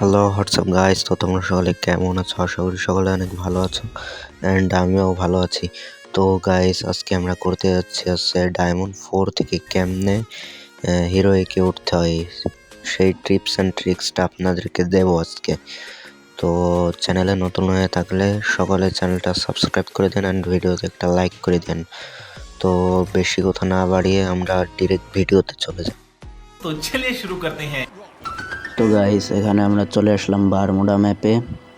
Hello WhatsApp guys তো তোমরা সকলে কেমন আছো? আশা করি সকলে অনেক ভালো আছো। অ্যান্ড আমিও ভালো আছি। তো গাইস আজকে আমরা করতে যাচ্ছি হচ্ছে ডায়মন্ড ফোর থেকে কেমনে হিরো একে উঠতে হয়। সেই টিপস অ্যান্ড ট্রিক্সটা আপনাদেরকে দেবো আজকে। তো চ্যানেলে নতুন হয়ে থাকলে সকলে চ্যানেলটা সাবস্ক্রাইব করে দেন অ্যান্ড ভিডিওতে একটা লাইক করে দেন। তো বেশি কথা না বাড়িয়ে আমরা ডিরেক্ট ভিডিওতে চলে যাই। তো চলে শুরু করতে হ্যাঁ। তো গাইস এখানে আমরা চলে আসলাম বারমুডা ম্যাপে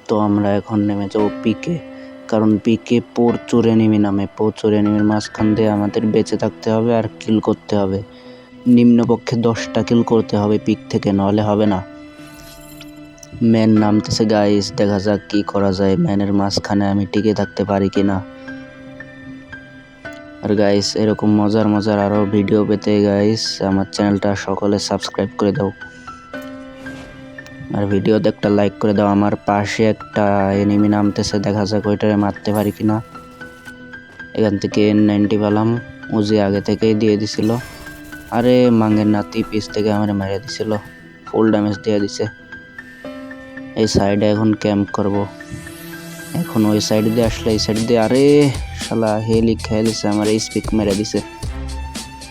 তো আমরা এখন নেমে যাব পিকে কারণ পিকে প্রচুর এনিমি নামে, প্রচুর এনিমির মাঝখান দিয়ে আমাদের বেঁচে থাকতে হবে আর কিল করতে হবে। নিম্নপক্ষে দশটা কিল করতে হবে পিক থেকে, নাহলে হবে না। ম্যান নামতেছে গাইস দেখা যাক কি করা যায়। ম্যানের মাঝখানে আমি টিকে থাকতে পারি কি না আর গাইস এরকম মজার মজার আরও ভিডিও পেতে গাইস আমার চ্যানেলটা সকলে সাবস্ক্রাইব করে দাও। আর ভিডিওতে একটা লাইক করে দাও। আমার পাশে একটা এনিমি নামতেছে, দেখা যাক ওইটারে মারতে পারি কিনা। এখান থেকে এন নাইনটি পেলাম। উজি আগে থেকেই দিয়ে দিছিল। আরে, মাঙ্গের নাতি পিস থেকে আমার মেরে দিছিল। ফুল ড্যামেজ দিয়ে দিছে। এই সাইডে এখন ক্যাম্প করব। এখন ওই সাইড দিয়ে আসলে এই সাইড দিয়ে, আরে, শালা হেলি খেয়ে দিছে, আমার এই স্পিক মেরে দিছে।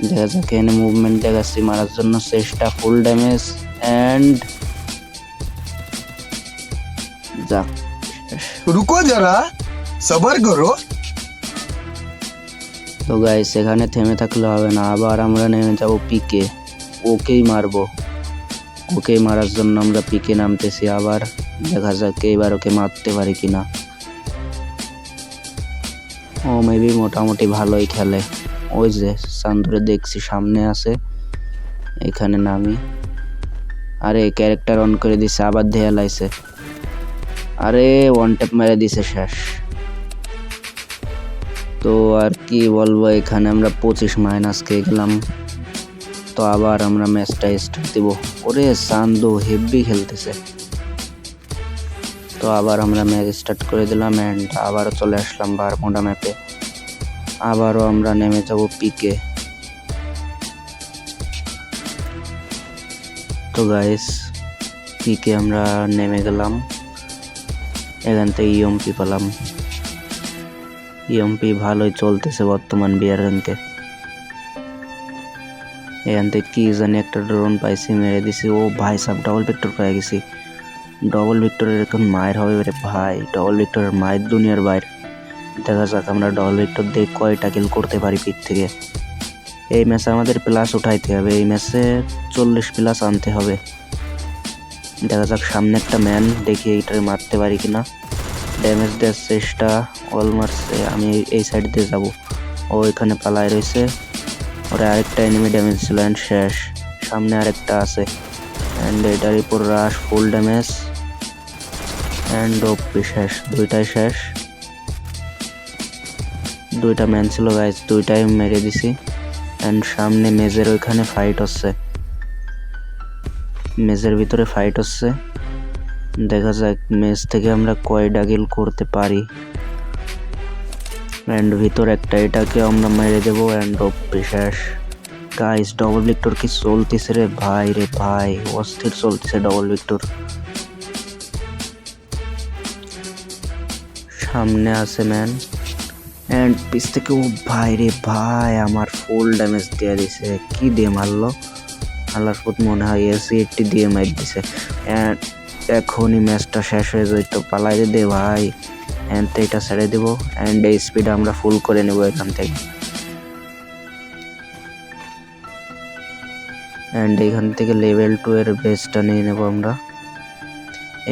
দেখা যাক এখানে মুভমেন্ট দেখাচ্ছি মারার জন্য। চেষ্টা ফুল ড্যামেজ অ্যান্ড যাক রুকো যারা সবার করো। তো গাই সেখানে থেমে থাকলে হবে না আবার আমরা নেমে যাব পিকে। ওকেই মারবো। ওকেই মারার জন্য আমরা পিকে নামতেছি আবার দেখা যাক এবার ওকে মারতে পারি কিনা। ও মেবি মোটামুটি ভালোই খেলে। ওই যে চান্দুরে দেখছি সামনে আছে। এখানে নামি। আরে ক্যারেক্টার অন করে দিছে আবার ধেয়া লাইছে। আরে ওয়ান ট্যাপ মেরে দিছে শেষ। তো আর কি বলব, এখানে আমরা পঁচিশ মাইনাস খেয়ে গেলাম। তো আবার আমরা ম্যাচটা স্টার্ট দিব। ওরে, সান্দু হেভি খেলতেছে। তো আবার আমরা ম্যাচ স্টার্ট করে দিলাম অ্যান্ড আবারও চলে আসলাম বারমোডা ম্যাপে আবারও আমরা নেমে যাব পিকে তো গাইস পিকে আমরা নেমে গেলাম। এখান থেকে ইএমপি পেলাম। ইএমপি ভালোই চলতেছে বর্তমান বিয়ার র্যাঙ্কে এখান থেকে কি জানি একটা ড্রোন পাইছি, মেরে দিছি। ও ভাই সাব ডবল ভিক্টর পেয়ে গেছি। ডবল ভিক্টরের এখন মায়ের হবে রে ভাই। ডবল ভিক্টরের মায়ের দুনিয়ার বাইরে। দেখা যাক, আমরা ডবল ভিক্টর দিয়ে কয়টা কিল করতে পারি পিক থেকে। এই ম্যাচে আমাদের প্লাস উঠাইতে হবে। এই ম্যাচে চল্লিশ প্লাস আনতে হবে। দেখা যাক সামনে একটা ম্যান দেখি এইটারে মারতে পারি কিনা। ড্যামেজ দেওয়ার চেষ্টা অল মারছে আমি এই সাইড দিয়ে যাব। ও এখানে পালায় রয়েছে। ওরা আরেকটা এনিমি ড্যামেজ ছিল অ্যান্ড শেষ। সামনে আরেকটা আছে। অ্যান্ড এটার উপর রাশ ফুল ড্যামেজ অ্যান্ড ওপি শেষ, দুইটাই শেষ। দুইটা ম্যান ছিল গাইজ দুইটাই মেরে দিছি। অ্যান্ড সামনে মেজের ওইখানে ফাইট হচ্ছে। মেজের ভিতরে ফাইট হচ্ছে। দেখা যাক মেজ থেকে আমরা কয়টা ডাগিল করতে পারি। অ্যান্ড ভিতর একটা এটাকে আমরা মেরে দেবো অ্যান্ড শেষ গাইস ডবল ভিক্টর কি চলতেছে রে ভাই রে ভাই, অস্থির চলতেছে ডবল ভিক্টর সামনে আছে ম্যান অ্যান্ড পিস থেকে, ও ভাই রে ভাই, আমার ফুল ড্যামেজ দিয়ে দিছে। কি দিয়ে মারলো? ফুট মনে হয় এসি এইটটি দিয়ে মার দিছে। এখনই ম্যাচটা শেষ হয়ে যেত পালাই দে ভাই। অ্যান্ড এটা ছেড়ে দেবো। অ্যান্ড এই স্পিড আমরা ফুল করে নেব এখান থেকে। অ্যান্ড এখান থেকে লেভেল টু এর বেসটা নিয়ে নেব আমরা।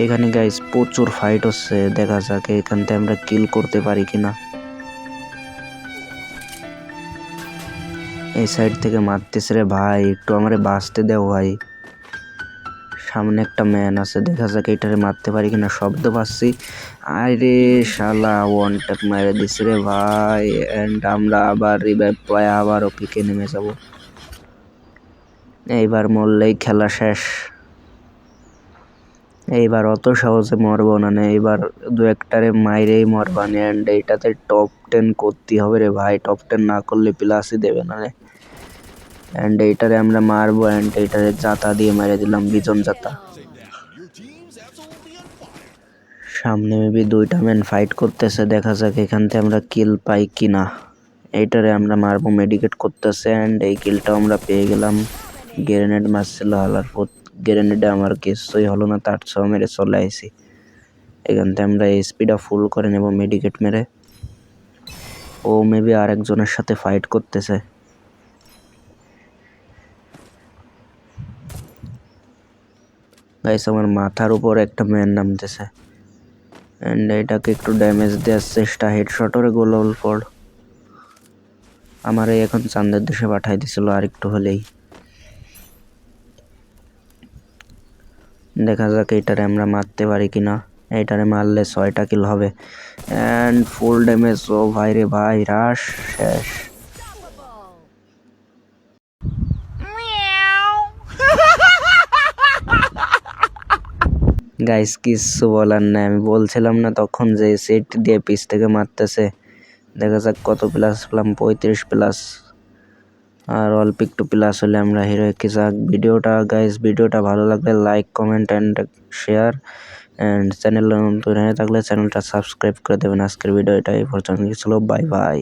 এখানে গাইস প্রচুর ফাইট হচ্ছে, দেখা যাক এখান থেকে আমরা কিল করতে পারি কিনা। এই সাইড থেকে মারতেছে রে ভাই। একটু আমারে বাঁচতে দেও ভাই। সামনে একটা ম্যান আছে, দেখা যাক এটারে মারতে পারি কিনা। শব্দ পাচ্ছি। আরে শালা ওয়ান ট্যাপ মেরে দিছে রে ভাই। অ্যান্ড আমরা আবার রিভাইভ পাই আবারও পিকে নেমে যাব। এইবার মরলেই খেলা শেষ। এইবার অত সহজে মরবো না না, এইবার দু একটারে মাইরেই মরবানি অ্যান্ড এইটাতে টপ টেন করতে হবে রে ভাই টপ টেন না করলে প্লাসই দেবে না রে। অ্যান্ড এইটারে আমরা মারবো অ্যান্ড এইটারে জাতা দিয়ে মেরে দিলাম, বিজন জাতা। সামনে মেবি দুইটা ম্যান ফাইট করতেছে, দেখা যাক এখান থেকে আমরা কিল পাই কিনা। এইটারে আমরা মারবো মেডিকেট করতেছে অ্যান্ড এই কিলটাও আমরা পেয়ে গেলাম। গ্রেনেড মারছিল হালার গ্রেনেডে আমার কিছুই হলো না তার সহ মেরে চলে আইসি এখান থেকে আমরা স্পিডটা ফুল করে নেব মেডিকেট মেরে। ও মেবি আরেকজনের সাথে ফাইট করতেছে। গাইস আমার মাথার উপর একটা ম্যান নামতেছে। অ্যান্ড এটাকে একটু ড্যামেজ দেওয়ার চেষ্টা হেডশটরে গোল ফল আমার এখন চান্দের দেশে পাঠাই দিছিল আর একটু হলেই। দেখা যাক এটারে আমরা মারতে পারি কিনা। এটারে মারলে ছয়টা কিল হবে। অ্যান্ড ফুল ড্যামেজ ও ভাই রে ভাই রাশ শেষ। গাইস কিচ্ছু বলার নাই। আমি বলছিলাম না তখন যে সেট দিয়ে পিস থেকে মারতেছে। দেখা যাক কত প্লাস পেলাম পঁয়ত্রিশ প্লাস আর অল্প একটু প্লাস হলে আমরা হিরো একে যাক। ভিডিওটা গাইস ভিডিওটা ভালো লাগলে like comment and share and channel নতুন হয়ে থাকলে চ্যানেলটা সাবস্ক্রাইব করে দেবেন। আজকের ভিডিও এটা এই পর্যন্ত ছিল বাই বাই